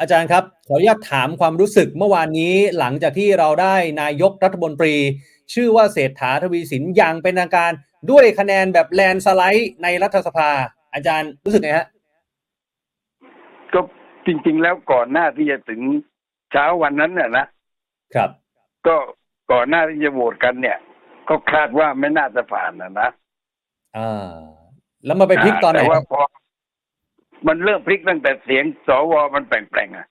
อาจารย์ครับ ขออนุญาตถามความรู้สึกเมื่อวานนี้หลังจากที่เราได้นายกรัฐมนตรี ชื่อว่าเศรษฐาทวีสินอย่างเป็นทางการด้วยคะแนนแบบแลนด์สไลด์ในรัฐสภา อาจารย์รู้สึกไงฮะก็จริง ๆ แล้วก่อนหน้าที่จะถึงเช้าวันนั้นเนี่ยนะครับ ก็ก่อนหน้าที่จะโหวตกันเนี่ย ก็คาดว่าไม่น่าจะผ่านนะนะอ่าแล้วมาไปพลิกตอนไหนแต่ว่าพอ มันเริ่มพลิกตั้งแต่เสียงสวมันแปลงๆอะ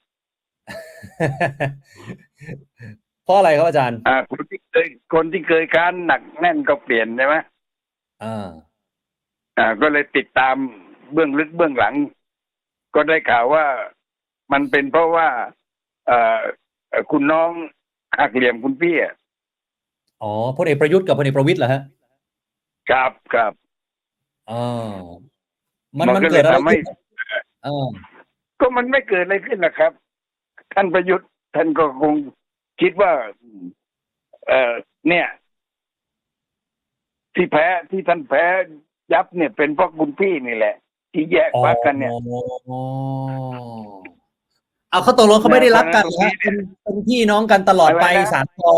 เพราะอะไรครับอาจารย์ อ่า คนที่เคยคนที่เคยค้านหนักแน่นก็เปลี่ยนใช่ไหมอ่า อ่า ก็เลยติดตามเบื้องลึกเบื้องหลัง ก็ได้ข่าวว่ามันเป็นเพราะว่าเอ่อเอ่อคุณน้องหักเหลี่ยมคุณพี่อะอ๋อพลเอกประยุทธ์กับพลเอกประวิตยเหรอฮะครับครับอ่ามันมันมันก็เกิดอะไรเลยทำให้ขึ้น อ่าก็มันไม่เกิดอะไรขึ้นนะครับ ท่านประยุทธ์ท่านก็คงคิดว่า เออเนี่ย ที่แพ้ที่ท่านแพ้ยับเนี่ยเป็นเพราะคุณพี่นี่แหละ ที่แยกพักกันเนี่ยอ๋อเอาเขาตกลงเขาไม่ได้รักกันเหรอฮะเนี่ยเป็นเป็นพี่น้องกันตลอดไปอะไรนะสามปอ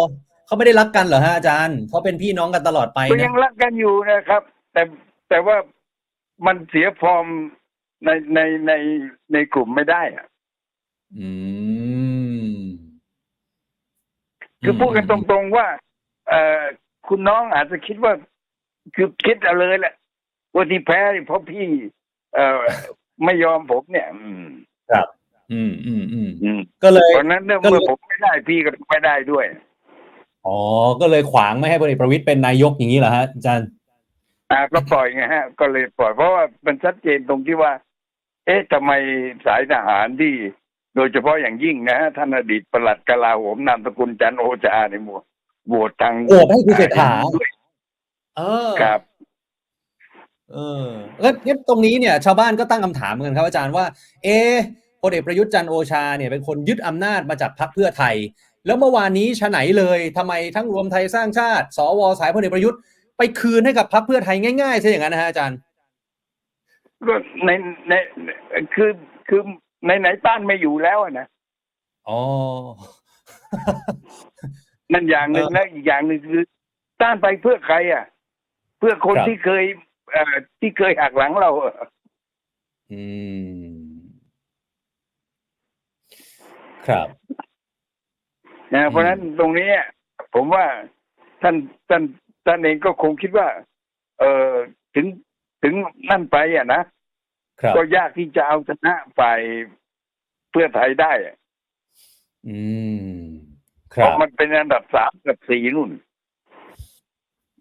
เขาไม่ได้รักกันเหรอฮะอาจารย์เขาเป็นพี่น้องกันตลอดไปก็นะยังรักกันอยู่นะครับ แต่แต่ว่ามันเสียฟอร์ม ในในในในกลุ่มไม่ได้อะอืมคือพูดกันตรงๆว่า เออคุณน้องอาจจะคิดว่า คือคิดเอาเลยแหละว่าที่แพ้นี่เพราะพี่ เออไม่ยอมผมเนี่ย อืมครับ อืมอืมอืมอืมก็เลยเพราะฉะนั้นเนี่ยก็เลยเมื่อผมไม่ได้พี่ก็ไม่ได้ด้วยอ๋อ ก็เลยขวางไม่ให้พลเอกประวิตยเป็นนายกอย่างนี้เหรอฮะอาจารย์อ่าก็ปล่อยไงฮะ ก็เลยปล่อยเพราะว่ามันชัดเจนตรงที่ว่า เอ๊ะทำไมสายทหารที่โดยเฉพาะอย่างยิ่งนะฮะท่านอดีตปลัดกลาโหมนามสกุลจันทร์โอชาเนี่ยโหวตโหวตทางโหวตให้คุณเศรษฐาด้วยเออครับ เออแล้วงั้นตรงนี้เนี่ย ชาวบ้านก็ตั้งคำถามเหมือนกันครับอาจารย์ว่า เอะพลเอกประยุทธ์จันทร์โอชาเนี่ยเป็นคนยึดอำนาจมาจากพรรคเพื่อไทย แล้วเมื่อวานนี้ฉะไหนเลยทำไมทั้งรวมไทยสร้างชาติ สวสายพลเอกประยุทธ์ไปคืนให้กับพรรคเพื่อไทยง่ายๆซะอย่างนั้นนะฮะอาจารย์ ก็ในในคือคือในไหนต้านไม่อยู่แล้วอะนะอ๋อนั่นอย่างหนึ่งนะอีกอย่างหนึ่งคือ ต้านไปเพื่อใคร อะ เพื่อคนครับที่เคยเอ่อที่เคยหักหลังเราอะอืม ครับนะเพราะฉะนั้นตรงนี้อะผมว่าท่านท่านท่านเองก็คงคิดว่า เออถึง ถึงนั่นไปอะนะครับก็ยากที่จะเอาชนะฝ่ายเพื่อไทยได้อะอืมคเพรับราะมันเป็นอันดับสามกับสี่นู่น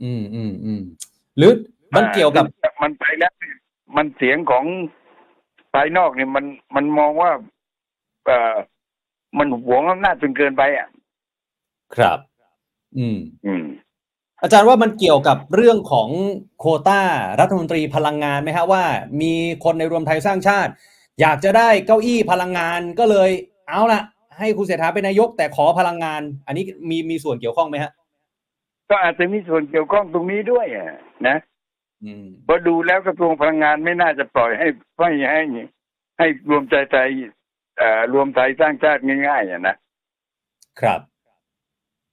อืมอืมอืมหรือมันเกี่ยวกับอ่ามันไปแล้วเนี่ยมันเสียงของภายนอกเนี่ยมันมันมองว่าเออมันหวงอำนาจจนเกินไปอะ ครับ อืม อืม อาจารย์ว่ามันเกี่ยวกับเรื่องของโควต้ารัฐมนตรีพลังงานไหมฮะว่า มีคนในรวมไทยสร้างชาติ อยากจะได้เก้าอี้พลังงานก็เลยเอาละให้คุณเศรษฐาเป็นนายกแต่ขอพลังงาน อันนี้มีมีส่วนเกี่ยวข้องไหมฮะก็อาจจะมีส่วนเกี่ยวข้องตรงนี้ด้วยอะนะอืมเพราะดูแล้วกระทรวงพลังงานไม่น่าจะปล่อยให้ให้ให้ให้รวมใจไทยเอ่อรวมไทยสร้างชาติง่ายๆอะนะครับ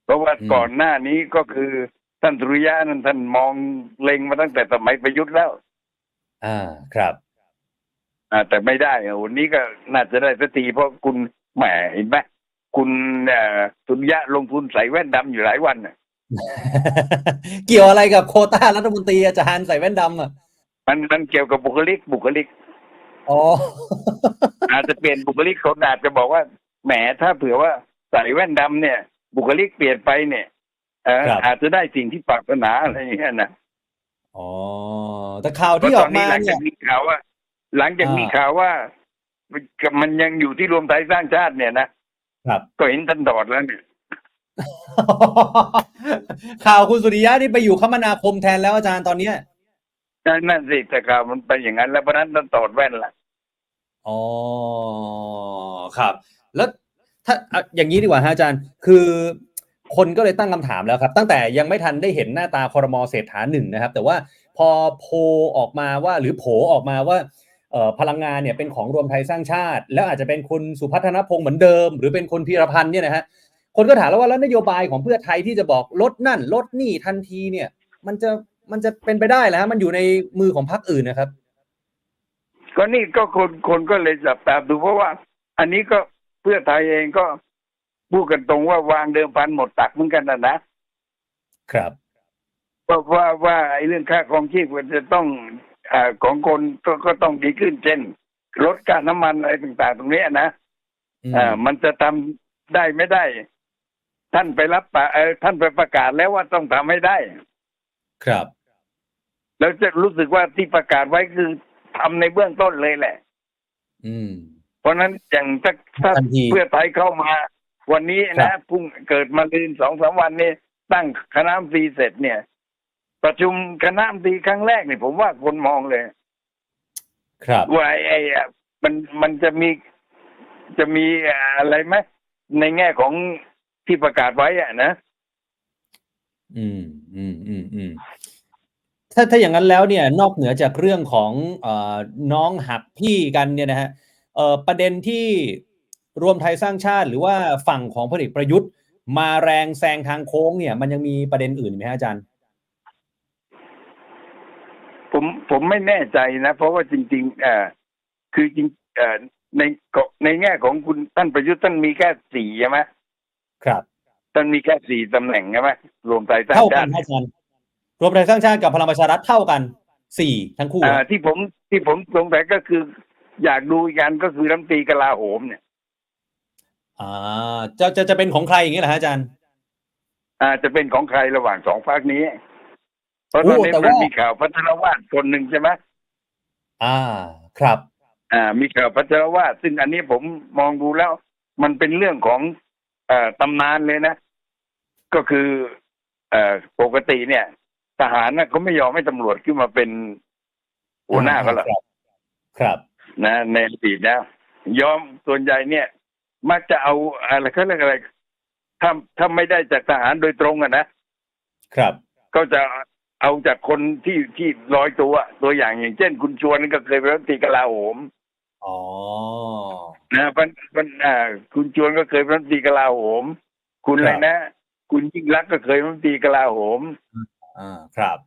เพราะว่าอืมก่อนหน้านี้ก็คือ ท่านสุริยะนั้นท่านมองเล็งมาตั้งแต่สมัยประยุทธ์แล้ว อ่าครับ อ่า แต่ไม่ได้อะวันนี้ก็น่าจะได้สักทีเพราะคุณแหมเห็นไหมคุณเอ่อสุริยะลงทุนใส่แว่นดำอยู่หลายวันน่ะเกี่ยวอะไรกับโควต้ารัฐมนตรีอาจารย์ใส่แว่นดำอะมันมันเกี่ยวกับบุคลิกบุคลิกอ๋ออาจจะเปลี่ยนบุคลิกคนอาจจะบอกว่าแหมถ้าเผื่อว่าใส่แว่นดำเนี่ย บุคลิกเปลี่ยนไปเนี่ยเออครับอาจจะได้สิ่งที่ปรารถนาอะไรอย่างเงี้ยนะอ๋อแต่ข่าวเพราะที่อตออนกนี้มาหลังเนี่จายกมีข่าวว่า หลังจากมีข่าวว่ามันยังอยู่ที่รวมไทยสร้างชาติเนี่ยนะครับก็เห็นท่านดอดแล้วเนี่ยข่าวคุณสุริยะนี่ไปอยู่คมนาคมแทนแล้วอาจารย์ตอนเนี้ยนั่นสิแต่ข่าวมันเป็นอย่างนั้น แล้วเพราะฉะนั้นท่านตอดแว่นละอ๋อครับ แล้วถ้าอะอย่างนี้ดีกว่าฮะอาจารย์ คือ คนก็เลยตั้งคำถามแล้วครับ ตั้งแต่ยังไม่ทันได้เห็นหน้าตาคอรมอเศรษฐาหนึ่งนะครับ แต่ว่าพอโพออกมาว่าหรือโผออกมาว่าพลังงานเนี่ยเป็นของรวมไทยสร้างชาติ แล้วอาจจะเป็นคุณสุพัฒนพงศ์เหมือนเดิม หรือเป็นคนพีรพันธ์เนี่ยนะฮะคนก็ถามแล้วว่าแล้วนโยบายของเพื่อไทยที่จะบอกลดนั่นลดนี่ทันทีเนี่ย มันจะมันจะเป็นไปได้แล้วฮะมันอยู่ในมือของพรรคอื่นนะครับ ก็นี่ก็คนคนก็เลยจับตาดูเพราะว่า อันนี้ก็เพื่อไทยเองก็ พูดกันตรงว่าวางเดิมพันหมดตักเหมือนกันนะนะครับว่าว่าว่าไอ้เรื่องค่าครองชีพมันจะต้องอ่าของคนก็ก็ต้องดีขึ้นเช่นลดการน้ำมันอะไรต่าง ๆ ตรงเนี้ยนะอืมอ่ามันจะทำได้ไม่ได้ ท่านไปรับปากเออท่านไปประกาศแล้วว่าต้องทำให้ได้ ครับ แล้วจะรู้สึกว่าที่ประกาศไว้คือทำในเบื้องต้นเลยแหละ อืม เพราะฉะนั้นอย่างถ้าถ้าทันทีเพื่อไทยเข้ามา วันนี้ครันะบพรุ่งเกิดมาลืนสองสามวันนี้ ตั้งคณะรัฐมนตรีเสร็จเนี่ย ประชุมคณะรัฐมนตรีครั้งแรกเนี่ยผมว่าคนมองเลย ครับว่าไอ้ไอ้อะมันมันจะมีจะมีอะไรไหมในแง่ของที่ประกาศไว้อะนะ อืม อืม อืม อืม ถ้าถ้าอย่างนั้นแล้วเนี่ย นอกเหนือจากเรื่องของเอ่อน้องหักพี่กันเนี่ยนะฮะเอ่อประเด็นที่ รวมไทยสร้างชาติหรือว่าฝั่งของพลเอกประยุทธ์ มาแรงแซงทางโค้งเนี่ย มันยังมีประเด็นอื่นไหมฮะอาจารย์ ผมผมไม่แน่ใจนะ เพราะว่าจริงๆเอ่อคือจริงเอ่อในกในแง่ของคุณท่านประยุทธ์ท่านมีแค่สี่ใช่ไหมครับท่านมีแค่สี่ตำแหน่งใช่ไหมรวมไทยสร้างเท่ากัชานติฮะอาจารย์รวมไทยสร้างชาติกับพลังประชารัฐเท่ากันสี่ทั้งคู่อ่าที่ผมที่ผมสงสัยก็คือ อยากดูอีกอันก็คือรัฐมนตรีกลาโหมเนี่ย อ่าจะจะจะเป็นของใครอย่างนี้เหรอฮะอาจารย์อ่าจะเป็นของใครระหว่างสองพรรคนี้ เพราะตโอ้อนนี้แต่มันว่า มีมีข่าวพัทรวาสคนหนึ่งใช่ไหมอ่า ครับ อ่า มีข่าวพัทรวาสซึ่งอันนี้ผมมองดูแล้ว มันเป็นเรื่องของเอ่อตำนานเลยนะ ก็คือเอ่อปกติเนี่ย ทหารน่ะเขาไม่ยอมให้ตำรวจขึ้นมาเป็นหัวหน้าก็หรอก ครับ ครับ นะในอดีตนะยอมส่วนใหญ่เนี่ย มักจะเอาอะไรเขาเรียกอะไรถ้าถ้าไม่ได้จากทหารโดยตรงอะนะครับ ก็จะเอาจากคนที่ที่ลอยตัวตัวอย่างอย่างเช่น คุณชวนก็เคยเป็นรัฐมนตรีกลาโหมอ๋อนะมันมันอ่า คุณชวนก็เคยเป็นรัฐมนตรีกลาโหม คุณอะไรนะคุณยิ่งรักษณ์ก็เคยเป็นรัฐมนตรีกลาโหมอ่าครับ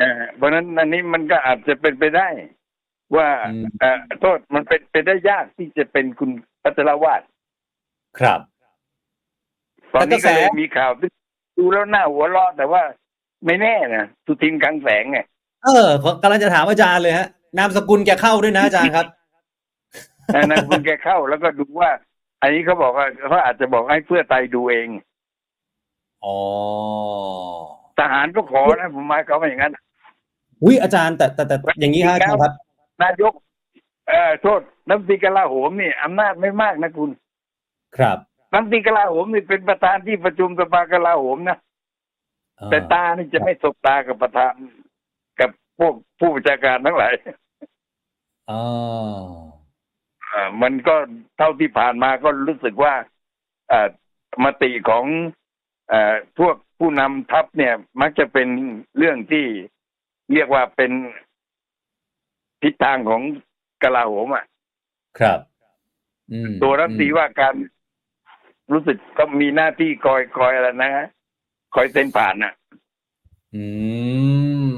อ่าเพราะฉะนั้นอันนี้มันก็อาจจะเป็นไปได้ ว่าอืมเอ่อโทษมันเป็นไปได้ยากที่จะเป็นคุณ พัชรวาทครับ ตอนนี้แต่กระแสก็เลยมีข่าวที่ดูแล้วหน้าหัวเราะแต่ว่าไม่แน่นะสุทินคลังแสงไงเออกำลังจะถามอาจารย์เลยฮะ นามสกุลแกเข้าด้วยนะอาจารย์ครับอันนั้นคุณแกเข้าแล้วก็ดูว่า อันนี้เขาบอกว่าเขาอาจจะบอกให้เพื่อไทยดูเองอ๋อทหารก็ขอนะผมหมายเขามว่าอย่างนั้นอุ้ยอาจารย์แต่แต่แต่อย่างนี้ฮะอาจารย์ครับ นายก เอ่อโทษน้ำตรีกลาโหมนี่อำนาจไม่มากนะคุณ ครับน้ำตรีกลาโหมนี่เป็นประธานที่ประชุมสภากลาโหมนะอ่าแต่ตานี่จะไม่สบตากับประธานกับพวกผู้บัญชาการทั้งหลายอ่าเอ่อมันก็เท่าที่ผ่านมาก็รู้สึกว่าเอ่อมติของเอ่อพวกผู้นำทัพเนี่ย มักจะเป็นเรื่องที่เรียกว่าเป็นทิศทางของ กลาโหมอะ ครับอืมตัวรัฐมนตรีว่าการรู้สึกก็มีหน้าที่คอยคอยอะไรนะฮะคอยเซ็นผ่านน่ะ อืม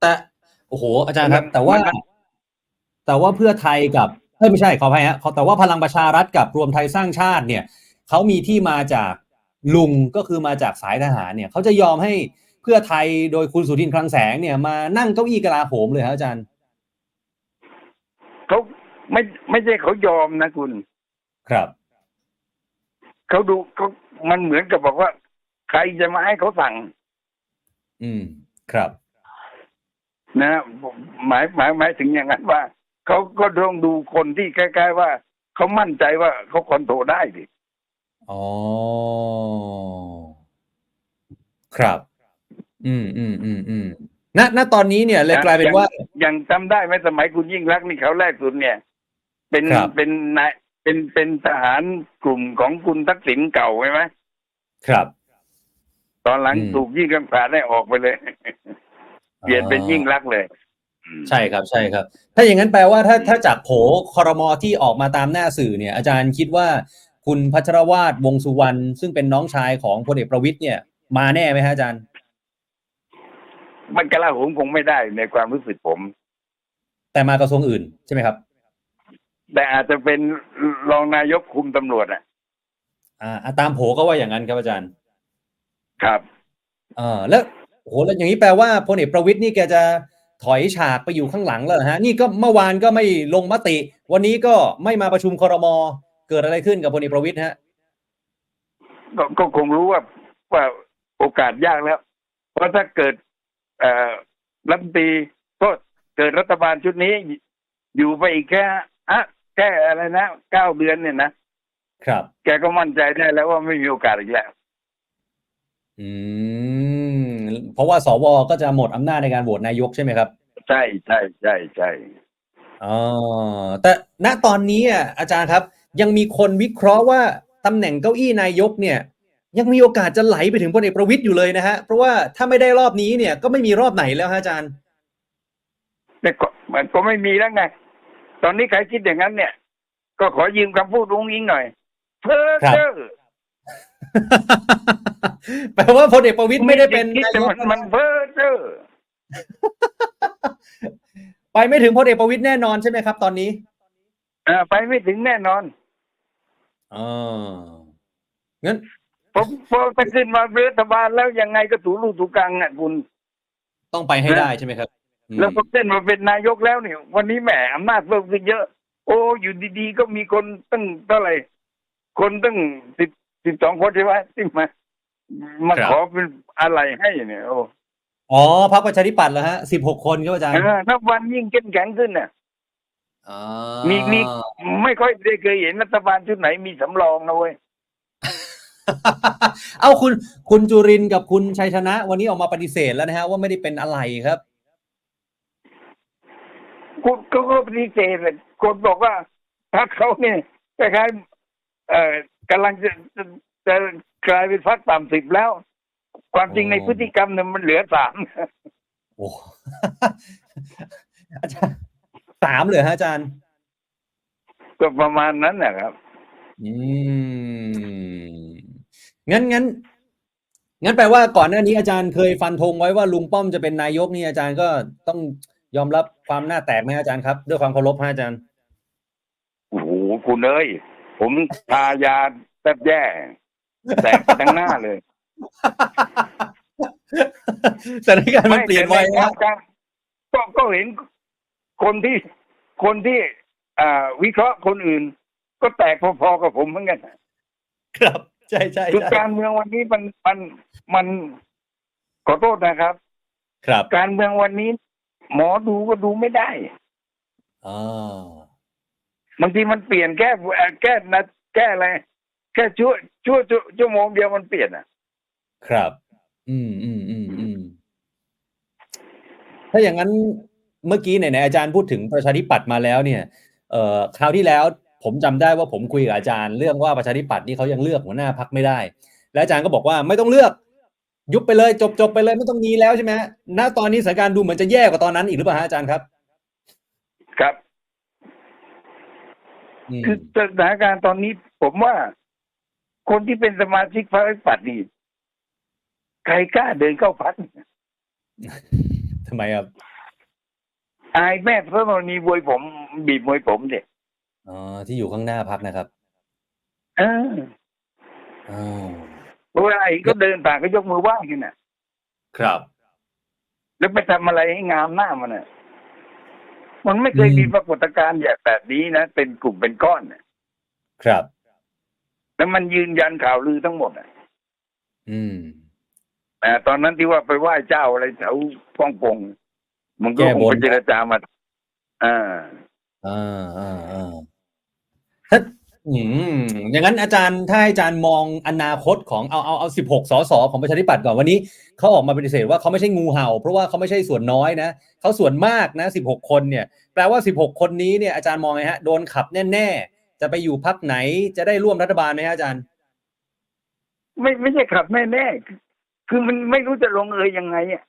แต่โอ้โห อาจารย์ครับ แต่ว่ามันแต่ว่าเพื่อไทยกับเอ้ยไม่ใช่ขออภัยฮะขอแต่ว่าพลังประชารัฐกับรวมไทยสร้างชาติ เนี่ยเขามีที่มาจากลุงก็คือมาจากสายทหารเนี่ยเขาจะยอมให้เพื่อไทยโดยคุณสุทินคลังแสงเนี่ยมานั่งเก้าอี้กลาโหมเลยครับอาจารย์ เขาไม่ไม่ใช่เขายอมนะคุณ ครับเขาดูเขามันเหมือนกับบอกว่า ใครจะมาให้เขาสั่ง อืม ครับ นะผมหมายหมายหมายถึงอย่างนั้นว่าเขาก็ต้องดูคนที่ใกล้ๆว่าเขามั่นใจว่าเขาคอนโทรลได้ดิอ๋อครับ อืมอืมอืมอืม ณณตอนนี้เนี่ยเลยกลายเป็นว่าอย่างจำได้ไหมสมัยคุณยิ่งรักษณ์นี่เขาแรกสุดเนี่ย เป็นครับ เป็นนายเป็นเป็นทหารกลุ่มของคุณทักษิณเก่าใช่ไหมครับ ตอนหลังอืม ถูกยิ่งรักษณ์ให้ออกไปเลย เปลี่ยนเป็นยิ่งรักษณ์เลยมใช่ครับใช่ครับ ถ้าอย่างนั้นแปลว่าถ้าถ้าจากโผคอรมอที่ออกมาตามหน้าสื่อเนี่ย อาจารย์คิดว่าคุณพัชรวาดวงสุวรรณซึ่งเป็นน้องชายของพลเอกประวิตยเนี่ยมาแน่ไหมฮะอาจารย์ มันกระลาโหมคงไม่ได้ในความรู้สึกผม แต่มากระทรวงอื่นใช่ไหมครับ แต่อาจจะเป็นรองนายกคุมตำรวจอะ อ่าอ่าตามโผก็ว่าอย่างนั้นครับอาจารย์ ครับเออแล้วโหแล้วอย่างนี้แปลว่าพลเอกประวิตยนี่แกจะถอยฉากไปอยู่ข้างหลังแล้วเหรอฮะ นี่ก็เมื่อวานก็ไม่ลงมติ วันนี้ก็ไม่มาประชุมครมเกิดอะไรขึ้นกับพลเอกประวิตยฮะก็ก็คงรู้ว่าว่าโอกาสยากแล้ว เพราะถ้าเกิดเอ่อ รัฐมนตรีก็เกิดรัฐบาลชุดนี้ อยู่ไปอีกแค่อะแค่อะไรนะเก้าเดือนเนี่ยนะครับ แกก็มั่นใจได้แล้วว่าไม่มีโอกาสอีกแล้ว อืม เพราะว่าสวก็จะหมดอำนาจในการโหวตนายกใช่ไหมครับ ใช่ใช่ใช่ใช่อ๋อแต่ณตอนนี้อะอาจารย์ครับ ยังมีคนวิเคราะห์ว่าตำแหน่งเก้าอี้นายกเนี่ย ยังมีโอกาสจะไหลไปถึงพลเอกประวิตยอยู่เลยนะฮะเพราะว่าถ้าไม่ได้รอบนี้เนี่ยก็ไม่มีรอบไหนแล้วฮะอาจารย์แต่ก็มันก็ไม่มีแล้วไงตอนนี้ใครคิดอย่างนั้นเนี่ย ก็ขอยืมคำพูดลุงอิงหน่อย เพ้อครับเจ้อแปลว่าพลเอกประวิตยไม่ได้เป็นคิดนายแต่กมันมันเพ้อเจ้อไปไม่ถึงพลเอกประวิตยแน่นอนใช่ไหมครับ ตอนนี้อ่าไปไม่ถึงแน่นอนอ๋องั้น ผมพอถ้าขึ้นมาเป็นรัฐบาลแล้วยังไงก็ถูลูกถูกังอะคุณต้องไปให้ได้ใช่ไหมครับอืมแล้วพอขึ้นมาเป็นนายกแล้วเนี่ย วันนี้แหมอำนาจเพิ่มขึ้นเยอะ โอ้อยู่ดีๆก็มีคนตั้งเท่าไหร่ คนตั้งสิบสิบสองคนใช่ไหมที่มามาขอเป็นอะไรให้เนี่ยโอ้อ๋อพรรคประชาธิปัตย์เหรอฮะสิบหกคนครับอาจารย์เออนับวันยิ่งเข้มแข็งขึ้นน่ะ อ๋อ มีมี ไม่ค่อยได้เคยเห็นรัฐบาลชุดไหนมีสำรองนะเว้ย เอาคุณคุณจุรินทร์กับคุณชัยชนะ วันนี้ออกมาปฏิเสธแล้วนะฮะว่าไม่ได้เป็นอะไรครับคุณก็ก็ปฏิเสธเลยคนบอกว่าพรรคเขาเนี่ยคล้ายๆเอ่อกำลังจะจะจะกลายเป็นพรรคต่ำสิบแล้ว ความจริงโอ้ในพฤติกรรมเนี่ยมันเหลือสามโอ้อาจารย์สามเลยฮะอาจารย์ ก็ประมาณนั้นนะครับ อืม งั้นงั้นงั้นแปลว่าก่อนหน้านี้อาจารย์เคยฟันธงไว้ว่าลุงป้อมจะเป็นนายกนี่อาจารย์ก็ต้องยอมรับความหน้าแตกไหมอาจารย์ครับ ด้วยความเคารพฮะอาจารย์โอ้โหคุณเอ้ยผมทายาแทบแย่แตกไปทั้งหน้าเลยสถานการณ์มันเปลี่ยนไวม่นะแต่ในก็ก็เห็นคนที่คนที่อ่าวิเคราะห์คนอื่น ก็แตกพอๆกับผมเหมือนกันครับ ใช่ใช่คือใช่การเมืองวันนี้มันมันมันขอโทษนะครับ ครับ การเมืองวันนี้ หมอดูก็ดูไม่ได้อ่าบางทีมันเปลี่ยนแค่เอ่อแก้นะแก้อะไรแค่ชั่วชั่วชั่วชั่วโมงเดียวมันเปลี่ยนอะ ครับ อืมอืมอืมอืมถ้าอย่างนั้นเมื่อกี้ไหนๆอาจารย์พูดถึงประชาธิปัตย์มาแล้วเนี่ย เอ่อคราวที่แล้ว ผมจำได้ว่าผมคุยกับอาจารย์เรื่องว่าประชาธิปัตย์นี่เขายังเลือกหัวหน้าพักไม่ได้ และอาจารย์ก็บอกว่าไม่ต้องเลือก ยุบไปเลยจบจบไปเลยไม่ต้องมีแล้วใช่ไหมฮะณตอนนี้สถานการณ์ดูเหมือนจะแย่กว่าตอนนั้นอีกหรือเปล่าฮะอาจารย์ครับ ครับอืมคือสถานการณ์ตอนนี้ ผมว่า คนที่เป็นสมาชิกพรรคประชาธิปัตย์นี่ใครกล้าเดินเข้าพักทำไมครับอายแม่พระมณีบวยผม บีบมวยผมเนี่ย อ๋อ ที่อยู่ข้างหน้าพักนะครับ เอออ๋อเพราะว่าไอ้ก็เดินผ่านก็ยกมือไหว้กันน่ะ ครับ แล้วไปทำอะไรให้งามหน้ามันน่ะ มันไม่เคยอืม มีปรากฏการณ์แบบนี้นะ เป็นกลุ่มเป็นก้อนน่ะครับ แล้วมันยืนยันข่าวลือทั้งหมดอะอืม แต่ตอนนั้นที่ว่าไปไหว้เจ้าอะไรแถวฟ่องปงมันก็แก้คงบน ไปเจรจามาอ่า อ่าอ่าอ่าถ้า อืมอย่างนั้นอาจารย์ถ้าให้อาจารย์มองอนาคตของเอาเอาเอาสิบหกสสของประชาธิปัตย์ก่อนวันนี้เขาออกมาปฏิเสธว่าเขาไม่ใช่งูเห่า เพราะว่าเขาไม่ใช่ส่วนน้อยนะเขาส่วนมากนะสิบหกคนเนี่ยแปลว่าสิบหกคนนี้เนี่ยอาจารย์มองไงฮะโดนขับแน่ๆจะไปอยู่พักไหนจะได้ร่วมรัฐบาลไหมฮะอาจารย์ ไม่ไม่ใช่ขับแน่แน่ๆคือคือมันไม่รู้จะลงเอยยังไงอะ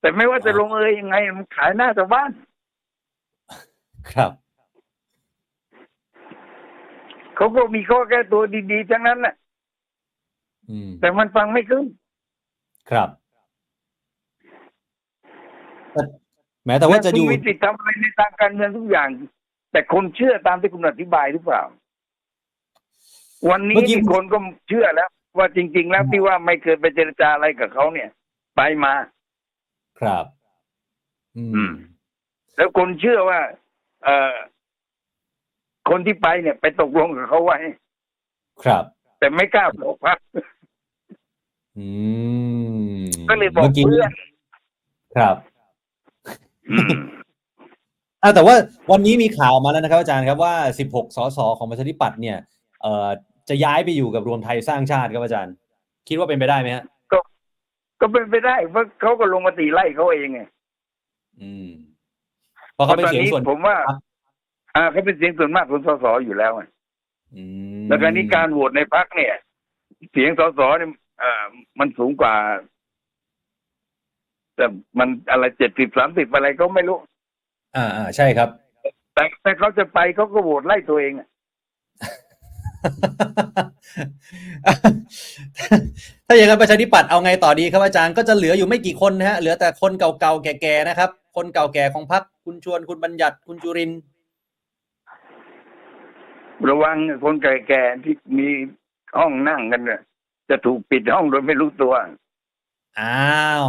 แต่ไม่ว่าจะลงเอยยังไงมันขายหน้าชาวบ้านครับ เขาก็มีข้อแก้ตัวดีๆทั้งนั้นแหละอืมแต่มันฟังไม่ขึ้น ครับแต่แม้แต่ว่าจะอยู่คุณมีสิทธิ์ทำอะไรในทางการเมืองทุกอย่าง แต่คนเชื่อตามที่คุณอธิบายหรือเปล่า วันนี้เมื่อกี้นี่คนก็เชื่อแล้ว ว่าจริง ๆ แล้วที่ว่าไม่เคยไปเจรจาอะไรกับเขาเนี่ย ไปมา ครับ อือืมมแล้วคนเชื่อว่า เอ่อ คนที่ไปเนี่ย ไปตกลงกับเขาไว้ ครับ แต่ไม่กล้าบอกพักอืมก็เลยบอกมื่กี้เพื่อนครับอืมอะแต่ว่าวันนี้มีข่าวออกมาแล้วนะครับ อาจารย์ครับว่า 16 สสของประชาธิปัตย์เนี่ย เอ่อจะย้ายไปอยู่กับรวมไทยสร้างชาติครับอาจารย์ คิดว่าเป็นไปได้ไหมฮะก็เป็นไปได้เพราะเขาก็ลงมติไล่เขาเองไงอืมเพราะเขาเป็นตอนเสียงนี้ส่วนผมว่าครับ อ่าเขาเป็นเสียงส่วนมากของสสอยู่แล้วไงอืมแล้วการนี้การโหวตในพักเนี่ย เสียงสสเนี่ยเอ่อมันสูงกว่า แต่มันอะไรเจ็ดสิบสามสิบอะไรก็ไม่รู้ อ่าอ่าใช่ครับ แต่แต่เขาจะไปเขาก็โหวตไล่ตัวเองอะถ้าอย่างนั้นประชาธิปัตย์เอาไงต่อดีครับอาจารย์ก็จะเหลืออยู่ไม่กี่คนนะฮะเหลือแต่คนเก่าๆแก่ๆนะครับ คนเก่าแก่ของพรรคคุณชวนคุณบัญญัติคุณจุรินท ร์ระวังคนแก่ๆที่มีห้องนั่งกันเนี่ยจะถูกปิดห้องโดยไม่รู้ตัวอ้าว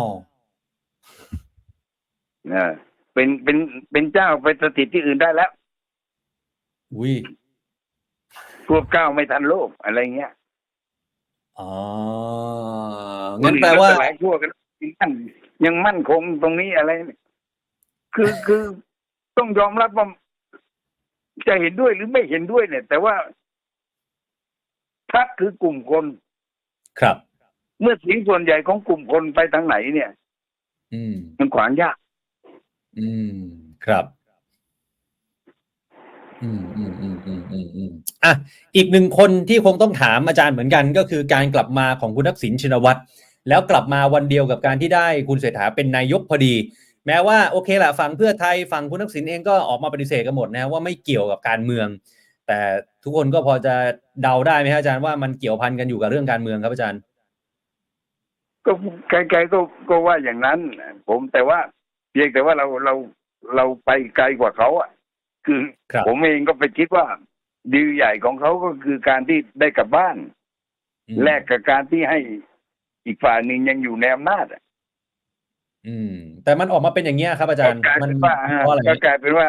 นะเป็นเป็นเป็นเจ้าไปสถิตที่อื่นได้แล้วอุ้ยพวกเก้าไม่ทันโลกอะไรเงี้ยอ๋องั้นแปลว่าหลายพวกกันยังมั่นยังมั่นคงตรงนี้อะไรเนี่ยคือคือต้องยอมรับว่า จะเห็นด้วยหรือไม่เห็นด้วยเนี่ย แต่ว่าพักคือกลุ่มคน ครับ เมื่อเสียงส่วนใหญ่ของกลุ่มคนไปทางไหนเนี่ย อืม มันขวางยาก อืม ครับอืมอืมอืมอืมอืมอืมอะอีกหนึ่งคนที่คงต้องถามอาจารย์เหมือนกันก็คือการกลับมาของคุณทักษิณชินวัตรแล้วกลับมาวันเดียวกับการที่ได้คุณเศรษฐาเป็นนายกพอดี แม้ว่าโอเคแหละฝั่งเพื่อไทยฝั่งคุณทักษิณเองก็ออกมาปฏิเสธกันหมดนะว่าไม่เกี่ยวกับการเมือง แต่ทุกคนก็พอจะเดาได้ไหมฮะอาจารย์ว่ามันเกี่ยวพันกันอยู่กับเรื่องการเมืองครับอาจารย์ ก็ไกลๆก็ก็ว่าอย่างนั้น ผมแต่ว่าเพียงแต่ว่าเราเราเราไปไกลกว่าเขาอะคือครับผมเองก็ไปคิดว่าดีลใหญ่ของเขาก็คือการที่ได้กลับบ้านอืมแลกกับการที่ให้อีกฝ่ายหนึ่งยังอยู่ในอำนาจอะ อืม แต่มันออกมาเป็นอย่างเงี้ยครับอาจารย์ก็กลายมันเป็นว่าเพราะอะไรก็กลายเป็นว่า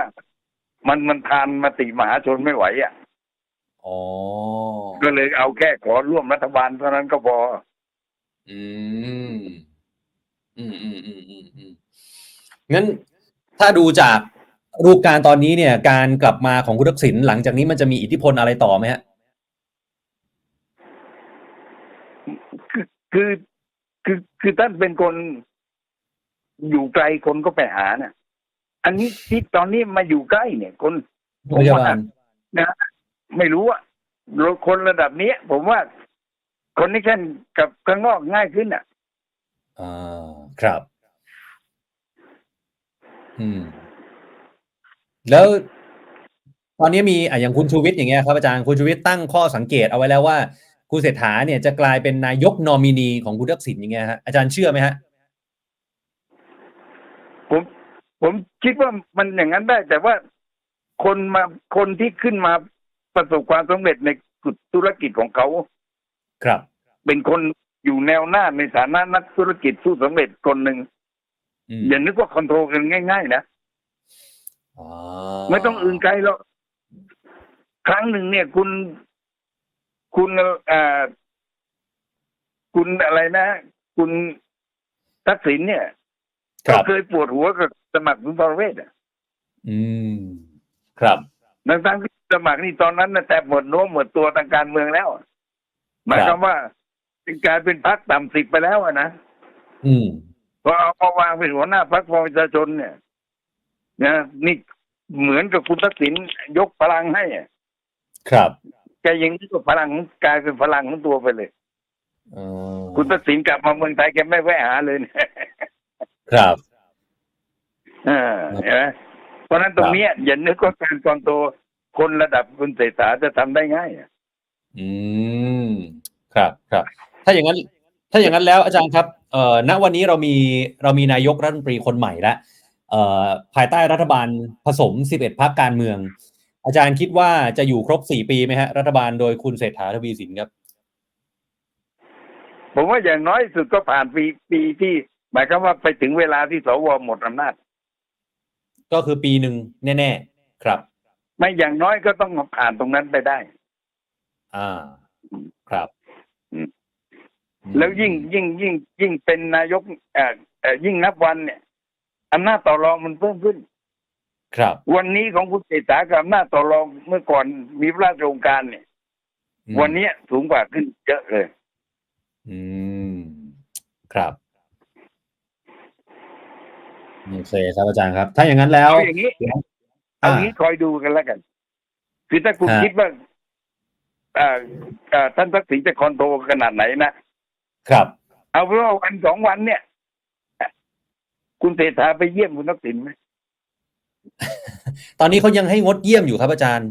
มันมันทานมติมหาชนไม่ไหวอะอ๋อก็เลยเอาแค่ขอร่วมรัฐบาลเท่านั้นก็พอ อืม อืมอืมอืมอืมอืมงั้นถ้าดูจากรูปการณ์ตอนนี้เนี่ย การกลับมาของคุณทักษิณหลังจากนี้มันจะมีอิทธิพลอะไรต่อไหมฮะคือคือคือคือท่านเป็นคน อยู่ไกลคนก็ไปหาน่ะอันนี้ที่ตอนนี้มาอยู่ใกล้เนี่ย คนผมพยาว่าบาลไม่รู้อะคนระดับเนี้ยผมว่าคนนี้แค่กับข้างนอกง่ายขึ้นอะอ่าครับ อืม แล้วตอนนี้มีอะอย่างคุณชูวิทย์อย่างเงี้ยครับอาจารย์คุณชูวิทย์ตั้งข้อสังเกตเอาไว้แล้วว่าคุณเศรษฐาเนี่ยจะกลายเป็นนายกนอมินีของคุณทักษิณอย่างเงี้ยฮะอาจารย์เชื่อไหมฮะ ผม ผมคิดว่ามันอย่างนั้นได้ แต่ว่าคนมาคนที่ขึ้นมาประสบความสำเร็จในธุรกิจของเขาครับ เป็นคนอยู่แนวหน้าในฐานะนักธุรกิจสู้สำเร็จคนหนึ่งอืมอย่านึกว่าคอนโทรลกันง่ายๆนะอ๋อไม่ต้องอื่นไกลหรอกครั้งหนึ่งเนี่ยคุณคุณเอ่อคุณอะไรนะ คุณทักษิณเนี่ยครั ก็บเคยปวดหัวกับสมัครสุนทรเวชอะอืม ครับทั้งทั้งๆที่สมัครนี่ตอนนั้นนะแต่หมดโน้มหมดตัวทางการเมืองแล้วอะหมายความว่าเป็นการเป็นพักต่ำสิบไปแล้วอะนะอืมพอเอามาวางเป็นหัวหน้าพักประชาชนเนี่ยนะนี่เหมือนกับคุณทักษิณยกพลังให้อะครับแกยังนึกว่าพลังของกลายเป็นพลังของตัวไปเลยอ๋อคุณทักษิณกลับมาเมืองไทยแกไม่แวะหาเลยเนี่ย ครับเออเห็นไหมเพราะฉะนั้นตรงเนี้ยอย่านึกว่าการกองโตคนระดับคุณเศรษฐาจะทำได้ง่ายอะอืมครับครับ ถ้าอย่างนั้น ถ้าอย่างนั้นแล้วอาจารย์ครับเอ่อณวันนี้เรามีเรามีนายกรัฐมนตรีคนใหม่แล้วเอ่อภายใต้รัฐบาลผสม 11พรรคการเมือง อาจารย์คิดว่าจะอยู่ครบ4ปีไหมฮะ รัฐบาลโดยคุณเศรษฐาทวีสินครับ ผมว่าอย่างน้อยสุดก็ผ่านปีปีที่ หมายความว่าไปถึงเวลาที่สวหมดอำนาจ ก็คือปีหนึ่งแน่ ๆ ครับ ไม่อย่างน้อยก็ต้องผ่านตรงนั้นไปได้ อ่า ครับอืมแล้วยิ่งยิ่งยิ่ง ยิ่งเป็นนายกเอ่อเอ่อยิ่งนับวันเนี่ยอำนาจต่อรองมันเพิ่มขึ้น ครับ วันนี้ของคุณเศรษฐากับอำนาจต่อรองเมื่อก่อนมีพระราชโองการเนี่ย อืม วันนี้สูงกว่าขึ้นเยอะเลย อืม ครับ โอเคครับอาจารย์ครับ ถ้าอย่างนั้นแล้วเอาอย่างนี้เอาอย่างนี้คอยดูกันแล้วกัน คือถ้าคุณฮะคิดว่าเอ่อเอ่อท่านทักษิณจะคอนโทรลขนาดไหนนะครับ เอาเป็นว่าวันสองวันเนี่ย คุณเศรษฐาไปเยี่ยมคุณทักษิณไหมตอนนี้เขายังให้งดเยี่ยมอยู่ครับอาจารย์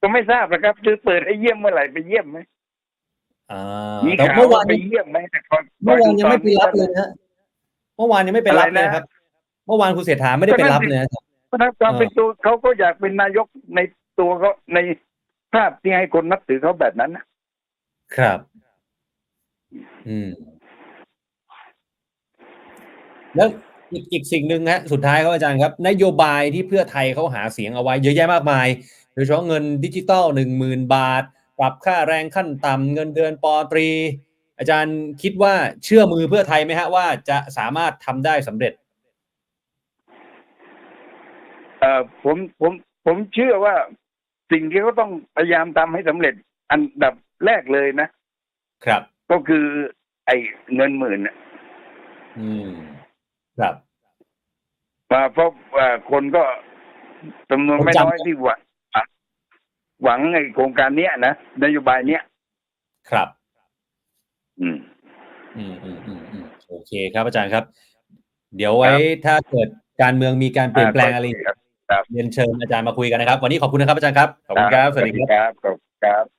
ก็ไม่ทราบนะครับคือเปิดให้เยี่ยมเมื่อไหร่ไปเยี่ยมไหมอ่ามีแต่ข่าวเมื่อวาว่านไปเยี่ยมไหมแต่ก่อนเมื่อวานยังไม่ไปรับก่เลอนยนะฮะเมื่อวานยังไม่ไปรับอะไรเลยนะครับ เมื่อวานคุณเศรษฐาไม่ได้ไปรับเลยนะเพราะฉะนั้นความเป็นตัวเขาก็อยากเป็นนายกในตัวเขาในภาพที่ให้คนนับถือเขาแบบนั้นนะครับ อืม แล้วอีกอีกสิ่งหนึ่งฮะสุดท้ายครับอาจารย์ครับ นโยบายที่เพื่อไทยเขาหาเสียงเอาไว้ เยอะแยะมากมายโดยเฉพาะเงินดิจิตอลหนึ่งหมื่นบาท ปรับค่าแรงขั้นต่ำเงินเดือนปอตรี อาจารย์คิดว่าเชื่อมือเพื่อไทยไหมฮะว่าจะสามารถทำได้สำเร็จ เอ่อผมผมผมเชื่อว่าสิ่งที่เขาต้องพยายามทำให้สำเร็จอันดับแรกเลยนะ ครับ ก็คือ ไอ้เงินหมื่นน่ะอืม ครับมาเพราะว่าคนก็จำนวนไม่ผมจำน้อยที่หวังหวังไอ้โครงการเนี้ยนะนโยบายเนี้ยครับ อืม อืมอืมอืมอืมโอเคครับอาจารย์ครับ เดี๋ยวไว้ถ้าเกิดการเมืองมีการเปลี่ยนแปลงอะไรครับ เรียนเชิญอาจารย์มาคุยกันนะครับ วันนี้ขอบคุณนะครับอาจารย์ครับ ขอบคุณครับ สวัสดีครับครับขอบคุณครับ